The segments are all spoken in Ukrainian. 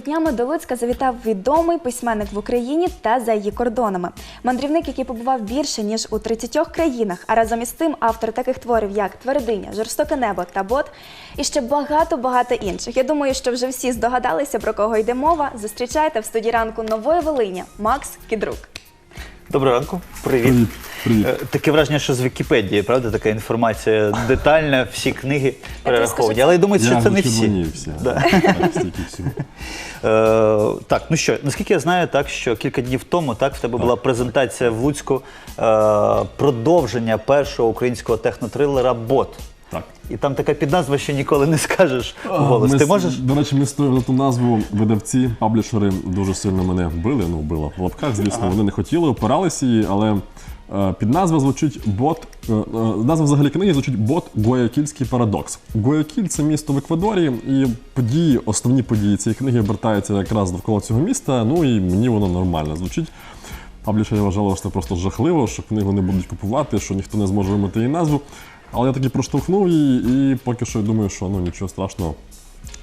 днями до Луцька завітав відомий письменник в Україні та за її кордонами. Мандрівник, який побував більше ніж у 30 країнах, а разом із тим автор таких творів, як Твердиня, Жорстоке небо та Бот, і ще багато багато інших. Я думаю, що вже всі здогадалися про кого йде мова. Зустрічайте в студії ранку нової Волині Макс Кідрук. Доброго ранку, привіт. Привіт, привіт. Е, Таке враження, що з Вікіпедії, правда, така інформація детальна, всі книги перераховані. Але я думаю, що Я це не всі. зачервонівся. Да. Так. Е, так, ну що, наскільки я знаю, так що кілька днів тому так в тебе була презентація в Луцьку е, продовження першого українського технотрилера Бот. Так. І там така підназва, що ніколи не скажеш голос. Ми Ти можеш? До речі, ми стоїли ту назву видавці, паблішери дуже сильно мене били. Ну, била в лапках, звісно, вони не хотіли, опиралися її, але е, під назва звучить бот. Е, е, назва взагалі книги звучить бот Гуаякільський парадокс. Гуаякіль це місто в Еквадорі, і події, основні події цієї книги обертаються якраз довкола цього міста. Ну і мені воно нормально звучить. Паблішери вважали, що це просто жахливо, що книгу не будуть купувати, що ніхто не зможе вимити її назву. Але я таки проштовхнув її, і поки що я думаю, що ну нічого страшного,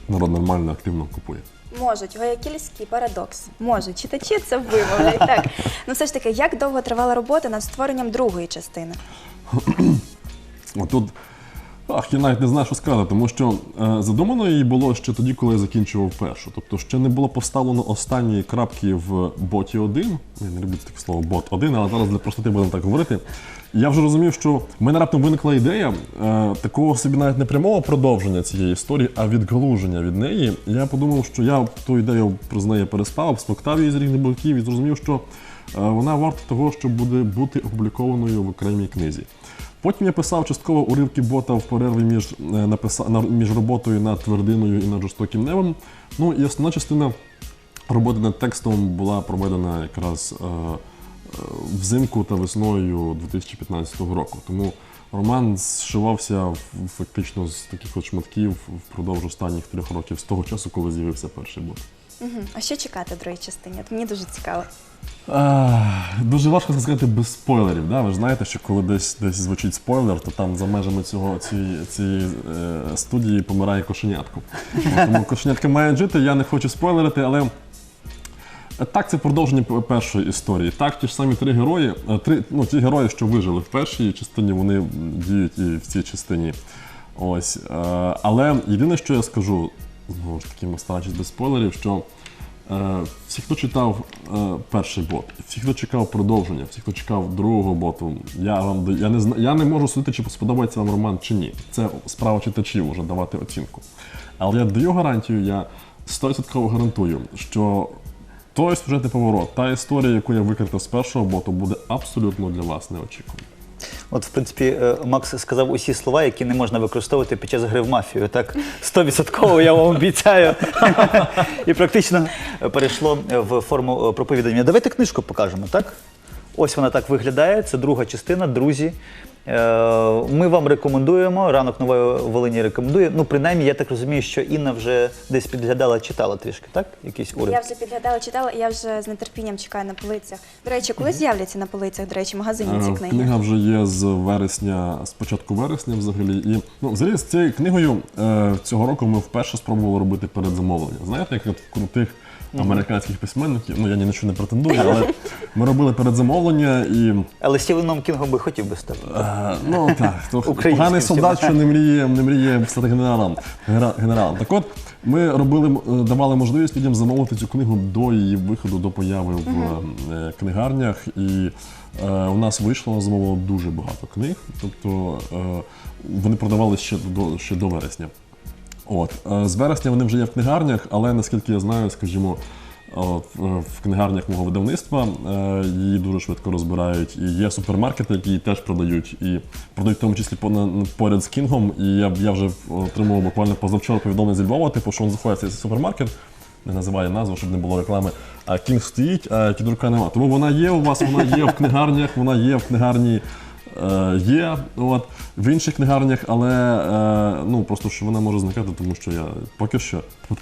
народ нормально, активно купує. Можуть Гоякільський парадокс. Можуть читачі це вимовляють. Так ну все ж таки, як довго тривала робота над створенням другої частини? Отут, ах, я навіть не знаю, що сказати, тому що е, задумано її було ще тоді, коли я закінчував першу. Тобто ще не було поставлено останньої крапки в боті 1. Я не люблю таке слово бот 1, але зараз для простоти будемо так говорити. Я вже розумів, що в мене раптом виникла ідея е, такого собі навіть не прямого продовження цієї історії, а відгалуження від неї. Я подумав, що я ту ідею з неї переспав, смоктав її з різних боків і зрозумів, що вона варта того, щоб буде бути опублікованою в окремій книзі. Потім я писав частково уривки бота в перерві між, е, між роботою над твердиною і над жорстоким небом. Ну і основна частина роботи над текстом була проведена якраз е, е, взимку та весною 2015 року. Тому роман зшивався фактично з таких от шматків впродовж останніх трьох років, з того часу, коли з'явився перший бот. А що чекати другій частині? От мені дуже цікаво. Дуже важко це сказати без спойлерів. Да? Ви ж знаєте, що коли десь десь звучить спойлер, то там за межами цього цієї, цієї е, студії помирає кошенятко. Тому кошенятка має жити, я не хочу спойлерити, але. Так, це продовження першої історії. Так, ті ж самі три герої, е, три, ну, ті герої, що вижили в першій частині, вони діють і в цій частині. Ось. е, Але єдине, що я скажу, знову ж таки, стараючись без спойлерів, що всі, хто читав е, перший бот, всі, хто чекав продовження, всі, хто чекав другого боту, я вам я не я не можу судити, чи сподобається вам роман чи ні. Це справа читачів вже давати оцінку. Але я даю гарантію, я 100% гарантую, що той сюжетний поворот, та історія, яку я викритив з першого боту, буде абсолютно для вас неочікуваною. От, в принципі, е, Макс сказав усі слова, які не можна використовувати під час гри в мафію. Так, стовідсотково я вам обіцяю. І практично перейшло в форму е, проповідання. Давайте книжку покажемо, так? Ось вона так виглядає. Це друга частина, друзі. Е, Ми вам рекомендуємо. Ранок нової Волині рекомендує. Ну, принаймні, я так розумію, що Інна вже десь підглядала, читала трішки, так? Якісь уривки. Я вже підглядала, читала, і я вже з нетерпінням чекаю на полицях. До речі, коли з'являться на полицях, до речі, магазині ці Е, книги? Книга вже є з вересня, з початку вересня взагалі. І ну, взагалі з цією книгою е, цього року ми вперше спробували робити передзамовлення. Знаєте, як в крутих американських письменників, ну я ні на що не претендую, але ми робили передзамовлення і. Але Стівеном Кінгом би хотів би стати. Е, ну так, то поганий солдат, що не мріє, не мріє стати генералом. генера- генералом. Так от, ми робили, е, давали можливість людям замовити цю книгу до її виходу, до появи в е, книгарнях. І е, у нас вийшло, замовило дуже багато книг. Тобто е, вони продавалися ще до, ще до вересня. От е, з вересня вони вже є в книгарнях, але наскільки я знаю, скажімо, е, в книгарнях мого видавництва е, її дуже швидко розбирають. І є супермаркети, які її теж продають, і продають в тому числі поряд з Кінгом. І я, я вже отримав буквально позавчора повідомлення зі Львова, типу, що він заходить в цей супермаркет. Не називає назву, щоб не було реклами. А Кінг стоїть, а кідурка нема. Тому вона є у вас, вона є в книгарнях, вона є в книгарні е, є от, в інших книгарнях, але е, ну, просто що вона може зникати, тому що я поки що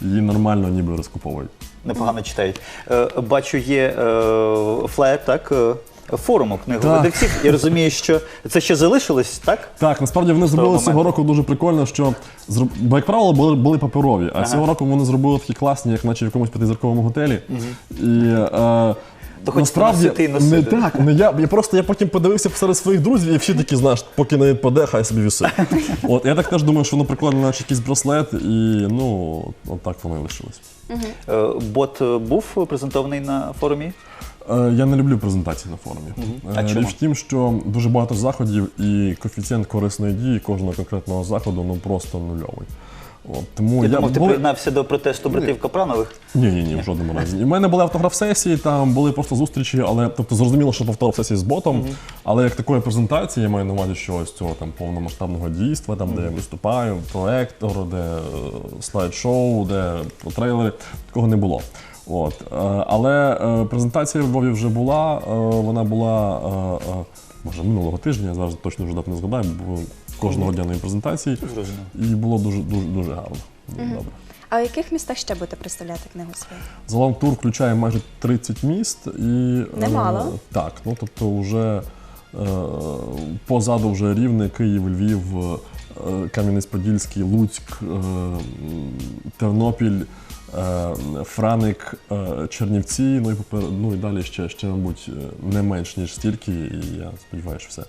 її нормально ніби розкуповують. Непогано читають. Е, Бачу, є е, флаєр, так? е, форуму книговидавців. Я розумію, що це ще залишилось, так? Так, насправді вони зробили моменту. цього року дуже прикольно, що зроб- бо, як правило, були, були паперові, а цього року вони зробили такі класні, як наче в якомусь п'ятизірковому готелі. І е, То хочеться насправді носити і не так. Не я, я просто я потім подивився серед своїх друзів, і всі такі, знаєш, поки не відпаде, хай собі висить. От я так теж думаю, що воно прикольно, наче якийсь браслет, і ну от так воно і лишилось. Е, Бот е, був презентований на форумі. Е, Я не люблю презентації на форумі. А Е, чому? Річ в тім, що дуже багато заходів і коефіцієнт корисної дії кожного конкретного заходу ну просто нульовий. От, тому Я думав, ти були- приєднався до протесту братів Капранових. Ні, ні, ні, в жодному разі. І в мене були автограф-сесії, там були просто зустрічі, але тобто зрозуміло, що автограф-сесії з ботом, але як такої презентації, я маю на увазі, що ось цього там повномасштабного дійства, там, де я виступаю, проектор, де е, слайд-шоу, де трейлери, такого не було. От. Е, але е, презентація в Львові вже була. е, вона була е, е, може минулого тижня, я зараз точно вже дату не згадаю, бо кожного дня на презентації. І було дуже дуже дуже гарно. Дуже добре. А у яких містах ще будете представляти книгу свою? Загалом тур включає майже 30 міст і Немало. Е, так, ну тобто, вже е, позаду вже Рівне, Київ, Львів, е, Кам'янець-Подільський, Луцьк, е, Тернопіль, е, Франик, е, Чернівці. Ну і попер... ну і далі ще, ще, мабуть, е, не менш ніж стільки. І я сподіваюся, що все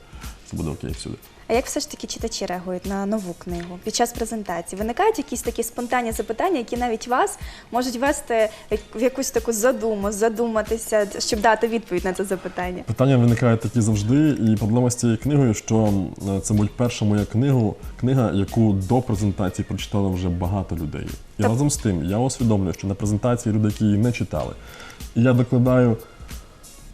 це буде окей всюди. А як все ж таки читачі реагують на нову книгу під час презентації? Виникають якісь такі спонтанні запитання, які навіть вас можуть вести в якусь таку задуму, задуматися, щоб дати відповідь на це запитання? Питання виникають такі завжди, і проблема з цією книгою, що це мабуть перша моя книгу, книга, яку до презентації прочитало вже багато людей. І Тоб- разом з тим я усвідомлюю, що на презентації люди, які її не читали, і я докладаю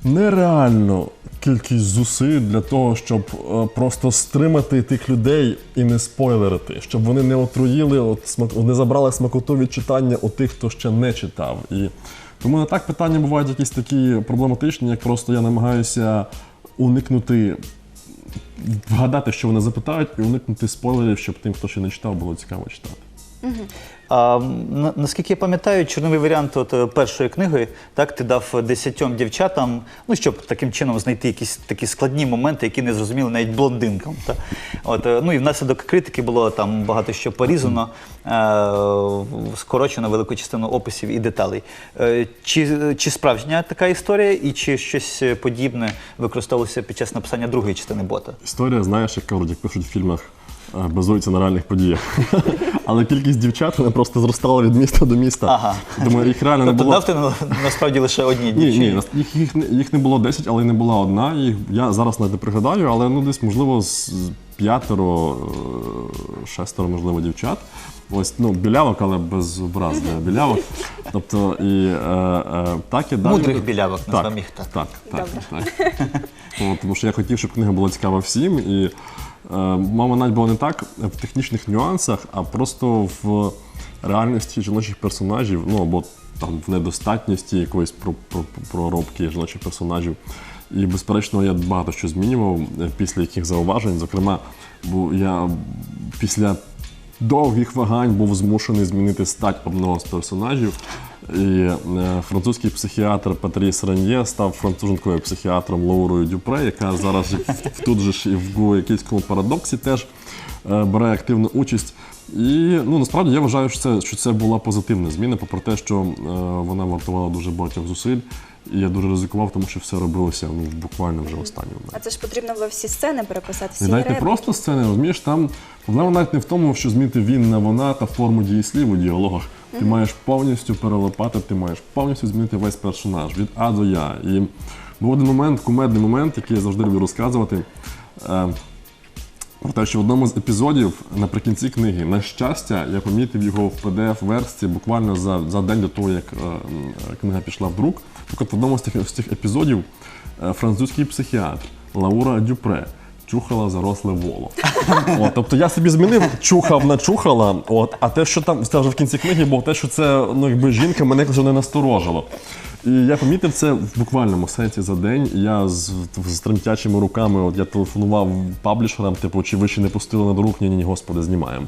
нереальну кількість зусиль для того, щоб е, просто стримати тих людей і не спойлерити, щоб вони не отруїли, от, смак, не забрали смакоту від читання у тих, хто ще не читав. І тому не так питання бувають якісь такі проблематичні, як просто я намагаюся уникнути. Вгадати, що вони запитають, і уникнути спойлерів, щоб тим, хто ще не читав, було цікаво читати. А, на- наскільки я пам'ятаю, чорновий варіант от, е, першої книги, так, ти дав десятьом дівчатам, ну, щоб таким чином знайти якісь такі складні моменти, які не зрозуміли навіть блондинкам. Так? От, е, ну і внаслідок критики було там багато що порізано, е, скорочено велику частину описів і деталей. Е, чи, чи справжня така історія, і чи щось подібне використовувалося під час написання другої частини бота? Історія, знаєш, як кажуть, як пишуть в фільмах, базується на реальних подіях. Але кількість дівчат вони просто зростала від міста до міста. Ага. Думаю, їх реально не Тобто було. дав ти насправді лише одній Ні, дівчині? ні, нас- їх, їх, не- їх не було 10, але й не була одна. Їх, я зараз навіть не пригадаю, але ну десь, можливо, з п'ятеро, е, шестеро, можливо, дівчат. Ось, ну, білявок, але без образ для білявок. Тобто, і е, е, так і далі. Мудрих білявок, так, назвемо їх так. Так, так, так. От, тому що я хотів, щоб книга була цікава всім. І е, мама навіть була не так в технічних нюансах, а просто в реальності жіночих персонажів, ну або там в недостатності якоїсь про- про- проробки жіночих персонажів. І, безперечно, я багато що змінював е, після яких зауважень. Зокрема, бо я після довгих вагань був змушений змінити стать одного з персонажів. І е, французький психіатр Патріс Раньє став француженкою психіатром Лаурою Дюпре, яка зараз тут же ж і в Гуякійському парадоксі теж е, бере активну участь. І ну насправді я вважаю, що це, що це була позитивна зміна, попри те, що е, вона вартувала дуже багатьох зусиль. І я дуже ризикував, тому що все робилося ну, буквально вже в останній момент. А це ж потрібно було всі сцени переписати, всі І навіть не репліки. просто сцени, розумієш, там проблема навіть не в тому, що змінити він на вона та форму дієслів у діалогах. Ти маєш повністю перелопати, ти маєш повністю змінити весь персонаж від А до Я. І був один момент, кумедний момент, який я завжди люблю розказувати. Е, про те, що в одному з епізодів наприкінці книги, на щастя, я помітив його в PDF-версії буквально за, за день до того, як е, м, книга пішла в друк. Так от в одному з тих, з тих епізодів е, французький психіатр Лаура Дюпре чухала заросле воло. От, тобто я собі змінив чухав на чухала, от, а те, що там це вже в кінці книги, було те, що це ну, якби жінка мене вже не насторожило. І я помітив це в буквальному сенсі за день. Я з, з тремтячими руками от я телефонував паблішерам, типу, чи ви ще не пустили на друк? Ні, ні, ні, господи, знімаємо.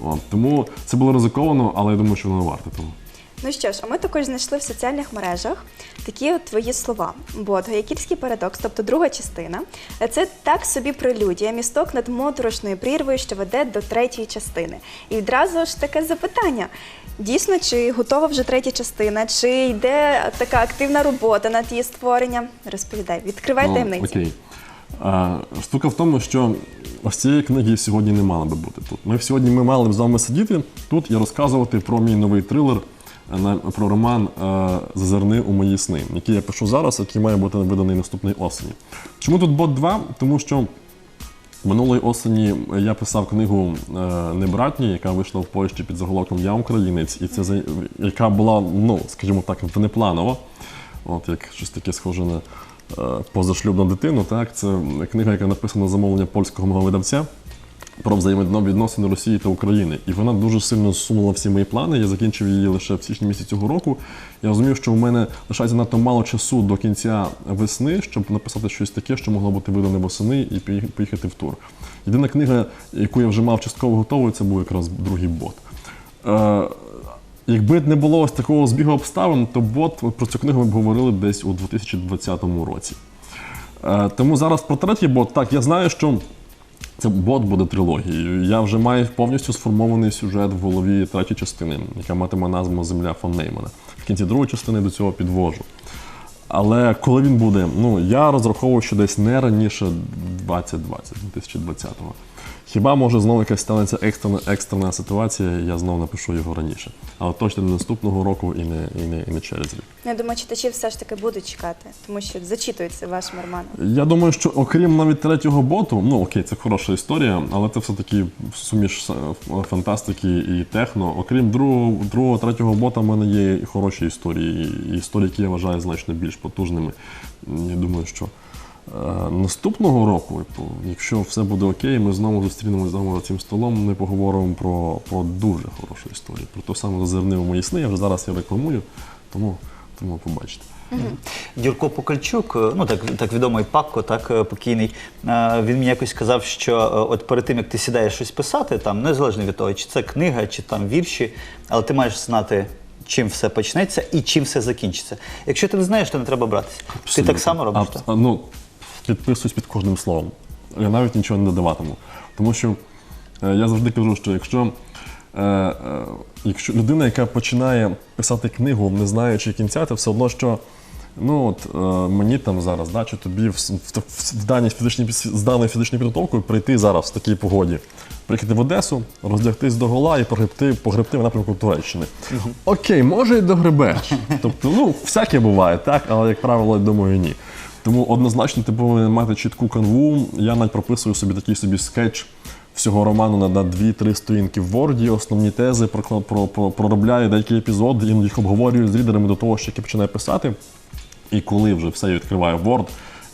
От, тому це було ризиковано, але я думаю, що воно варте того. Ну що ж, а ми також знайшли в соціальних мережах такі от твої слова. Бот, Гаяківський парадокс, тобто друга частина, це так собі прелюдія, місток над моторошною прірвою, що веде до третьої частини. І відразу ж таке запитання. Дійсно, чи готова вже третя частина, чи йде така активна робота над її створенням? Розповідай, відкривай Ну, таємниці. Окей. А, штука в тому, що ось цієї книги сьогодні не мало би бути тут. Ми сьогодні ми мали б з вами сидіти тут і розказувати про мій новий трилер, про роман е, Зазирни у мої сни, який я пишу зараз, який має бути виданий наступної осені. Чому тут бот 2? Тому що Минулої осені я писав книгу е, Небратні, яка вийшла в Польщі під заголовком Я українець, і це яка була, ну скажімо так, внепланова. От як щось таке схоже на е, позашлюбну дитину. Так, це книга, яка написана на замовлення польського мого видавця про взаємовідносини Росії та України. І вона дуже сильно зсунула всі мої плани. Я закінчив її лише в січні місяці цього року. Я розумів, що в мене лишається надто мало часу до кінця весни, щоб написати щось таке, що могло бути видане восени і поїхати в тур. Єдина книга, яку я вже мав частково готовою, це був якраз другий бот. Е, Якби не було ось такого збігу обставин, то бот про цю книгу ми б говорили десь у 2020 році. Е, Тому зараз про третій бот. Так, я знаю, що це бот буде трилогією. Я вже маю повністю сформований сюжет в голові третьої частини, яка матиме назву Земля фон Неймана. В кінці другої частини до цього підвожу. Але коли він буде, ну я розраховую, що десь не раніше 2020, 2020-го. Хіба може знову якась станеться екстрена, екстрена ситуація, я знову напишу його раніше. Але точно не наступного року і не, і не, і не через рік. Я думаю, читачі все ж таки будуть чекати, тому що зачитуються вашим романом. Я думаю, що окрім навіть третього боту, ну окей, це хороша історія, але це все-таки суміш фантастики і техно. Окрім другого, другого, третього бота, в мене є і хороші історії, і історії, які я вважаю значно більш потужними. Я думаю, що наступного року, типу, якщо все буде окей, ми знову зустрінемося знову за цим столом. Ми поговоримо про, про дуже хорошу історію. Про те саме зазирни у мої сни. Я вже зараз я рекламую, тому, тому побачите. Юрко Покальчук, е, ну так, так відомий Пакко, так е, покійний. е, Він мені якось сказав, що е, от перед тим як ти сідаєш щось писати, там незалежно від того, чи це книга, чи там вірші, але ти маєш знати, чим все почнеться і чим все закінчиться. Якщо ти не знаєш, то не треба братися. Ти так само робиш. Абс- так? Ну, підписуюсь під кожним словом. Я навіть нічого не додаватиму. Тому що е, я завжди кажу, що якщо, е, е, якщо людина, яка починає писати книгу, не знаючи кінця, це все одно, що ну, от, е, мені там зараз, да, чи тобі в, в, в, в даній фізичній, з даною фізичною підготовкою прийти зараз в такій погоді, приїхати в Одесу, роздягтись до гола і погребти, погребти в напрямку Туреччини. Окей, може і догребеш. Тобто, ну, всяке буває, так, але, як правило, я думаю, ні. Тому однозначно ти повинен мати чітку канву. Я навіть прописую собі такий собі скетч всього роману на, на 2-3 сторінки в Word, основні тези, про, про, про, проробляю деякі епізоди, іноді їх обговорюю з лідерами до того, що я починаю писати. І коли вже все відкриваю Word,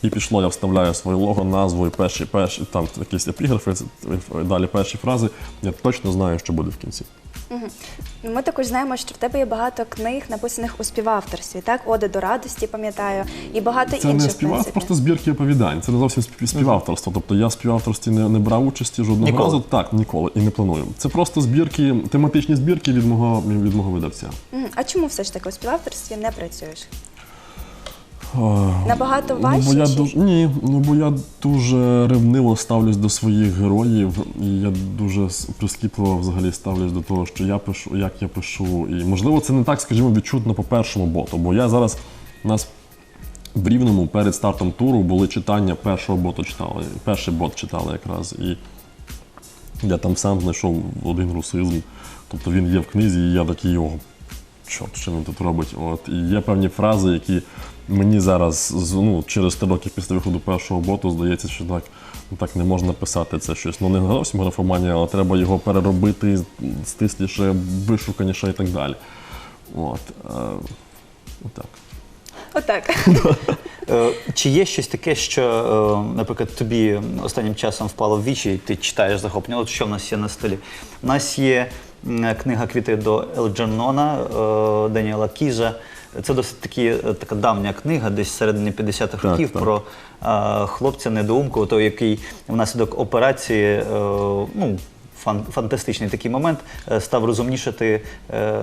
і пішло, я вставляю своє лого, назву і перші, перші там якісь епіграфи, далі перші фрази, я точно знаю, що буде в кінці. Ми також знаємо, що в тебе є багато книг, написаних у співавторстві, так? Оди до радості, пам'ятаю, і багато Це інших. не в співавторство, просто збірки оповідань. Це не зовсім спів- співавторство. Тобто я в співавторстві не, не брав участі жодного Ніколи? разу. Так, ніколи і не планую. Це просто збірки, тематичні збірки від мого від мого видавця. Угу. А чому все ж таки у співавторстві не працюєш? Набагато Ну, важче? бо я чи- дуже ні, ну бо я дуже ревниво ставлюсь до своїх героїв, і я дуже прискіпливо взагалі ставлюсь до того, що я пишу, як я пишу. І можливо, це не так, скажімо, відчутно по першому боту. Бо я зараз у нас в Рівному перед стартом туру були читання першого боту читали. Перший бот читали якраз. І я там сам знайшов один русизм. Тобто він є в книзі, і я такий його. Чорт, що він тут робить? От і є певні фрази, які мені зараз ну, через три роки після виходу першого боту здається, що так, ну, так не можна писати це щось. Ну не зовсім графоманія, але треба його переробити стисліше, вишуканіше і так далі. От, е, отак. Отак. Е, Чи є щось таке, що, е, наприклад, тобі останнім часом впало в вічі, і ти читаєш захоплення? От що в нас є на столі? У нас є м, книга Квіти до Елджернона е, Даніела Кіжа. Це досить такі, е, така давня книга, десь середини 50-х років, так. про е, хлопця недоумку, той, який внаслідок операції, е, ну, фан- фантастичний такий момент. е, Став розумнішати е,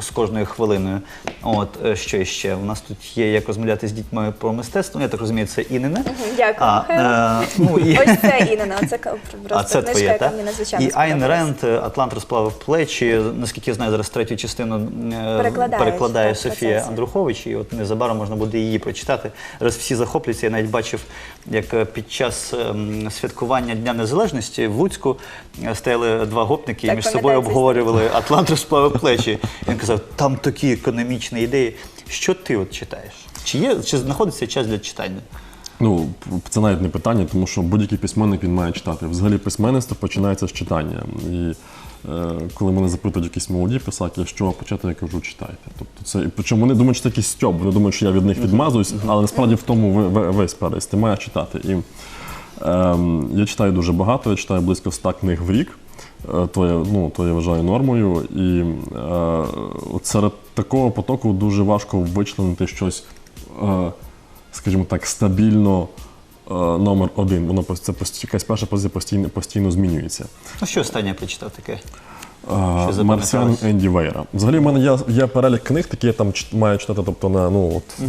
з кожною хвилиною. От е, що іще? У нас тут є як розмовляти з дітьми про мистецтво. Я так розумію, це Інине. Дякую, А, е, ну, і... Ось це Інна, оце ка- А просто це книжка, яка мені надзвичайно І Айн е, Атлант розплавив плечі. Наскільки я знаю, зараз третю частину е, перекладає так, Софія. Андрухович, і от незабаром можна буде її прочитати. Зараз всі захоплюються. Я навіть бачив, як під час ем, святкування Дня Незалежності в Луцьку е, стояли два гопники і між собою обговорювали Атлант розплавив плечі. Він казав, там такі економічні ідеї. Що ти от читаєш? Чи є чи знаходиться час для читання? Ну, це навіть не питання, тому що будь-який письменник він має читати. Взагалі письменництво починається з читання. І е, коли мене запитують якісь молоді писаки, з чого почати, я кажу, читайте. Тобто це, причому вони думають, що це якийсь стьоб, вони думають, що я від них відмазуюсь, але насправді в тому ви- ви- весь перець. Ти маєш читати. І ем, я читаю дуже багато, я читаю близько 100 книг в рік. Е, То я, ну, то я вважаю нормою. І е, серед такого потоку дуже важко вичленити щось, е, скажімо так, стабільно е, номер один. Воно це якась перша позиція постійно, постійно змінюється. Ну що останнє прочитав таке? Марсіан Енді Вейра. Взагалі, в мене є, є перелік книг, які я там маю читати, тобто на ну от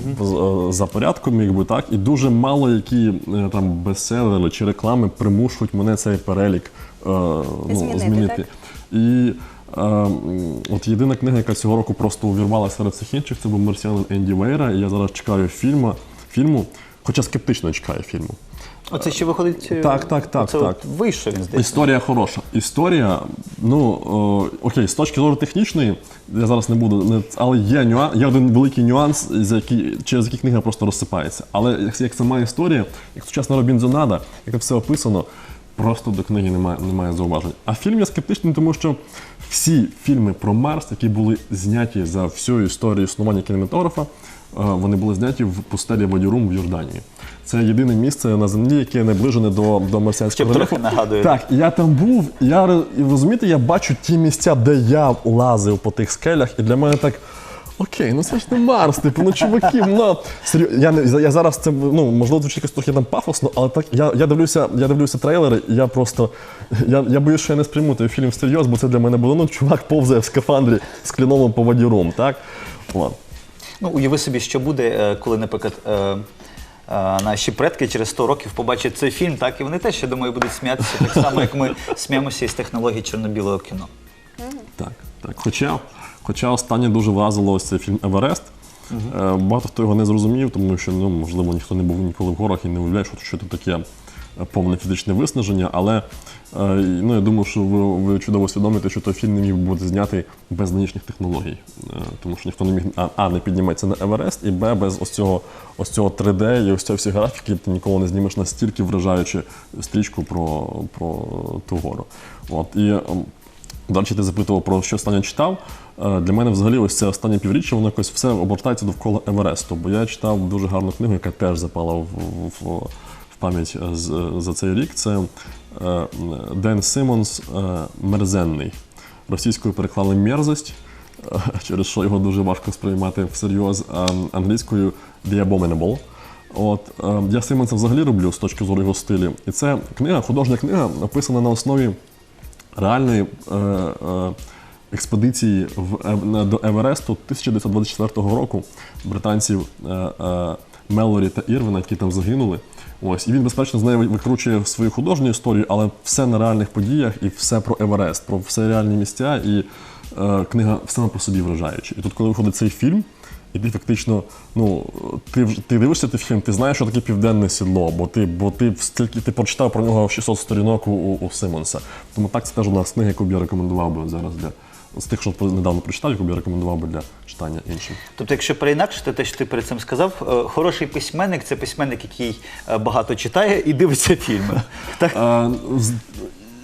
е, за порядком, якби так, і дуже мало які е, там бестселери чи реклами примушують мене цей перелік е, ну, Змінити, змінити. так? І е, от єдина книга, яка цього року просто увірвала серед всіх інших, це був Марсіан Енді Вейра. І я зараз чекаю фільму, фільму, хоча скептично чекаю фільму. Оце ще виходить. е, Так, так, так, Оце так. от вийшов він здається. Історія хороша. Історія, ну о, окей, з точки зору технічної, я зараз не буду, не- але є нюанс, є один великий нюанс, за який, через який книга просто розсипається. Але як, як сама історія, як сучасна Робінзонада, як це все описано, просто до книги немає, немає зауважень. А фільм я скептичний, тому що всі фільми про Марс, які були зняті за всю історію існування кінематографа, е, вони були зняті в пустелі Вадірум в Йорданії. Це єдине місце на землі, яке наближене до, до марсіанського Хоча рельєфу. нагадує. Так, я там був, я розумієте, я бачу ті місця, де я лазив по тих скелях, і для мене так. Окей, ну це ж не Марс, типу, ну чуваки, ну серйозно, я не я зараз це ну можливо звучить якось трохи там пафосно, але так я, я дивлюся, я дивлюся трейлери, і я просто я, я боюсь, що я не сприйму той фільм всерйоз, бо це для мене було ну чувак повзає в скафандрі з кліному по водірум, так? От. Ну, уяви собі, що буде, е, коли, наприклад, е, е, наші предки через 100 років побачать цей фільм, так, і вони теж, я думаю, будуть сміятися так само, як ми сміємося із технологій чорно-білого кіно. Так, так. Хоча, хоча останнє дуже вразило ось цей фільм Еверест. Е, Багато хто його не зрозумів, тому що ну, можливо ніхто не був ніколи в горах і не уявляє, що, що це таке повне фізичне виснаження. Але е, ну, я думаю, що ви, ви чудово усвідомите, що той фільм не міг бути знятий без нинішніх технологій. Е, Тому що ніхто не міг а, не підніметься на Еверест, і Б без ось цього, ось цього 3D і ось цього всі графіки ти ніколи не знімеш настільки вражаючи стрічку про, про ту гору. От, і, ем, до речі, ти запитував про що останнє читав. Е, Для мене взагалі ось це останнє півріччя, воно якось все обертається довкола Евересту. Бо я читав дуже гарну книгу, яка теж запала в, в, в пам'ять е, за цей рік. Це е, Ден Симонс е, Мерзенний. Російською переклали мерзость, е, через що його дуже важко сприймати всерйоз, а англійською The Abominable. От е, я Симонса взагалі люблю з точки зору його стилю. І це книга, художня книга, написана на основі реальної е, е, експедиції в, до Евересту 1924 року британців е, е, Мелорі та Ірвина, які там загинули. Ось, і він, безперечно, з нею викручує свою художню історію, але все на реальних подіях і все про Еверест, про все реальні місця. І е, книга сама по собі вражаюча. І тут, коли виходить цей фільм, і ти фактично, ну ти ти дивишся той фільм, ти знаєш, що таке південне сідло, бо ти, бо ти стільки ти прочитав про нього 600 сторінок у, у Симонса. Тому так це теж одна з книг, яку б я рекомендував би зараз для з тих, що недавно прочитав, яку б я рекомендував би для читання іншим. Тобто, якщо переінакшити те, що ти перед цим сказав, е, хороший письменник це письменник, який е, багато читає і дивиться фільми. Так?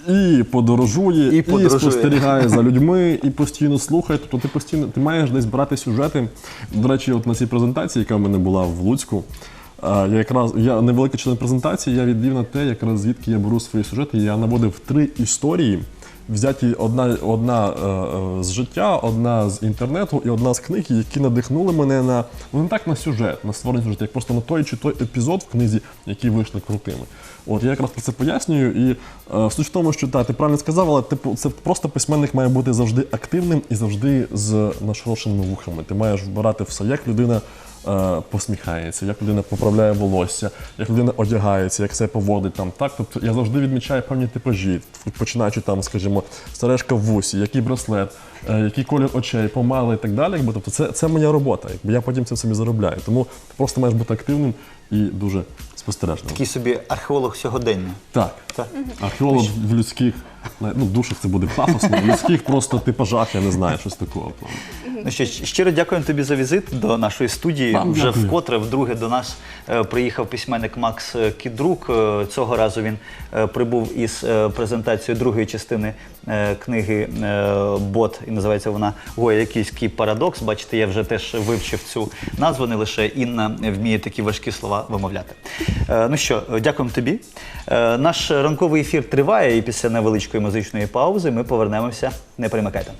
І подорожує, І і, подорожує. спостерігає за людьми, і постійно слухає. Тобто ти постійно ти маєш десь брати сюжети. До речі, от на цій презентації, яка в мене була в Луцьку, я якраз я невеликий член презентації, я відвів на те, якраз звідки я беру свої сюжети. Я наводив три історії, взяті одна, одна е, е, з життя, одна з інтернету і одна з книг, які надихнули мене на ну не так на сюжет, на створення сюжету, як просто на той чи той епізод в книзі, які вийшли крутими. От я якраз про це пояснюю. І е, суть в тому, що та, ти правильно сказав, але типу, це просто письменник має бути завжди активним і завжди з нашорошеними вухами. Ти маєш вбирати все, як людина. Е, Посміхається, як людина поправляє волосся, як людина одягається, як себе поводить там. Так, тобто я завжди відмічаю певні типажі, починаючи там, скажімо, сережка в вусі, який браслет, е, який колір очей, помали і так далі. Якби тобто, це, це моя робота. Якби я потім це собі заробляю. Тому ти просто маєш бути активним і дуже спостережним. Такий собі археолог сьогодення. Так. Так. Археолог в людських, ну, душах це буде пафосно, в людських просто типажах, я не знаю, щось такого. Ну що, ж, щиро дякуємо тобі за візит до нашої студії. Вам Вже дякую. вкотре вдруге до нас е, приїхав письменник Макс е, Кідрук. Е, Цього разу він е, прибув із е, презентацією другої частини е, книги е, Бот, і називається вона Гоя-Якийський парадокс. Бачите, я вже теж вивчив цю назву. Не лише Інна вміє такі важкі слова вимовляти. Е, Ну що, е, дякуємо тобі. Е, Наш ранковий ефір триває, і після невеличкої музичної паузи ми повернемося. Не перемикайте.